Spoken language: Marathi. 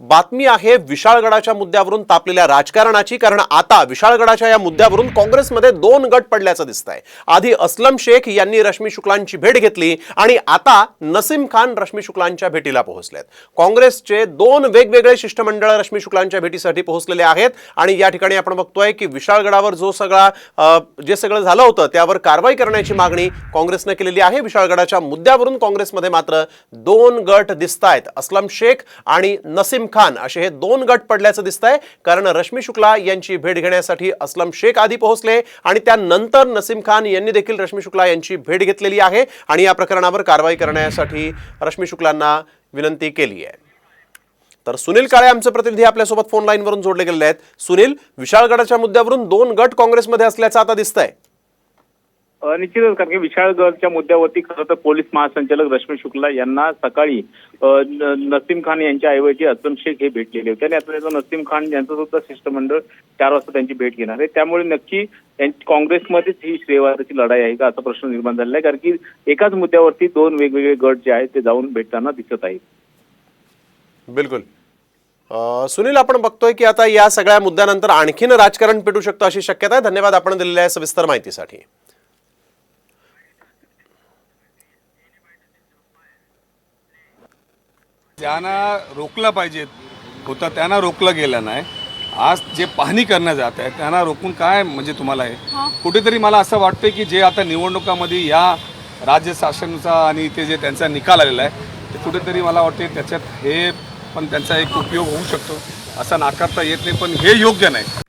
बातमी आहे विशाळगडाच्या मुद्द्यावरून तापलेल्या राजकारणाची कारण आता विशाळगडाच्या या मुद्द्यावरून काँग्रेसमध्ये दोन गट पडल्याचं दिसत आहे आधी अस्लम शेख यांनी रश्मी शुक्लांची भेट घेतली आणि आता नसीम खान रश्मी शुक्लांच्या भेटीला पोहोचलेत. काँग्रेसचे दोन वेगवेगळे शिष्टमंडळ रश्मी शुक्लांच्या भेटीसाठी पोहोचलेले आहेत आणि या ठिकाणी आपण बघतोय की विशाळगडावर जो सगळा जे सगळं झालं होतं त्यावर कारवाई करण्याची मागणी काँग्रेसनं केलेली आहे. विशाळगडाच्या मुद्द्यावरून काँग्रेसमध्ये मात्र दोन गट दिसत आहेत अस्लम शेख आणि नसीम खान असे हे दोन गट पडल्याचं दिसतंय. कारण रश्मी शुक्ला यांची भेट घेण्यासाठी अस्लम शेख आधी पोहोचले आणि त्यानंतर नसीम खान यांनी देखील रश्मी शुक्ला यांची भेट घेतलेली आहे आणि या प्रकरणावर कारवाई करण्यासाठी रश्मी शुक्लांना विनंती केली आहे. तर सुनील काळे आमचे प्रतिनिधी आपल्यासोबत फोन लाईनवरून जोडले गेलेले आहेत. सुनील विशाळगडाच्या मुद्द्यावरून दोन गट काँग्रेसमध्ये असल्याचं आता दिसतंय. निश्चितच कारण की विशाळगडच्या मुद्द्यावरती खरं तर पोलीस महासंचालक रश्मी शुक्ला यांना सकाळी नसीम खान यांच्या ऐवजी असलम शेख हे भेटलेले होते. आणि आता नसीम खान यांचं सुद्धा शिष्टमंडळ चार वाजता त्यांची भेट घेणार आहे. त्यामुळे नक्की काँग्रेसमध्येच ही श्रेयवादाची लढाई आहे का असा प्रश्न निर्माण झालेला आहे. कारण की एकाच मुद्द्यावरती दोन वेगवेगळे गट जे आहेत ते जाऊन भेटताना दिसत आहेत. बिलकुल. सुनील आपण बघतोय की आता या सगळ्या मुद्द्यानंतर आणखीन राजकारण पेटू शकतं अशी शक्यता आहे. धन्यवाद आपण दिलेल्या सविस्तर माहितीसाठी. त्यांना रोखलं पाहिजे होतं त्यांना रोखलं गेलं नाही. आज जे पाहणी करण्यात जात आहे त्यांना रोखून काय म्हणजे तुम्हाला आहे कुठेतरी मला असं वाटतं की जे आता निवडणुकामध्ये या राज्य शासनाचा आणि ते जे त्यांचा निकाल आलेला आहे ते कुठेतरी मला वाटते त्याच्यात हे पण त्यांचा एक उपयोग होऊ शकतो असं नाकारता येत नाही पण हे योग्य नाही.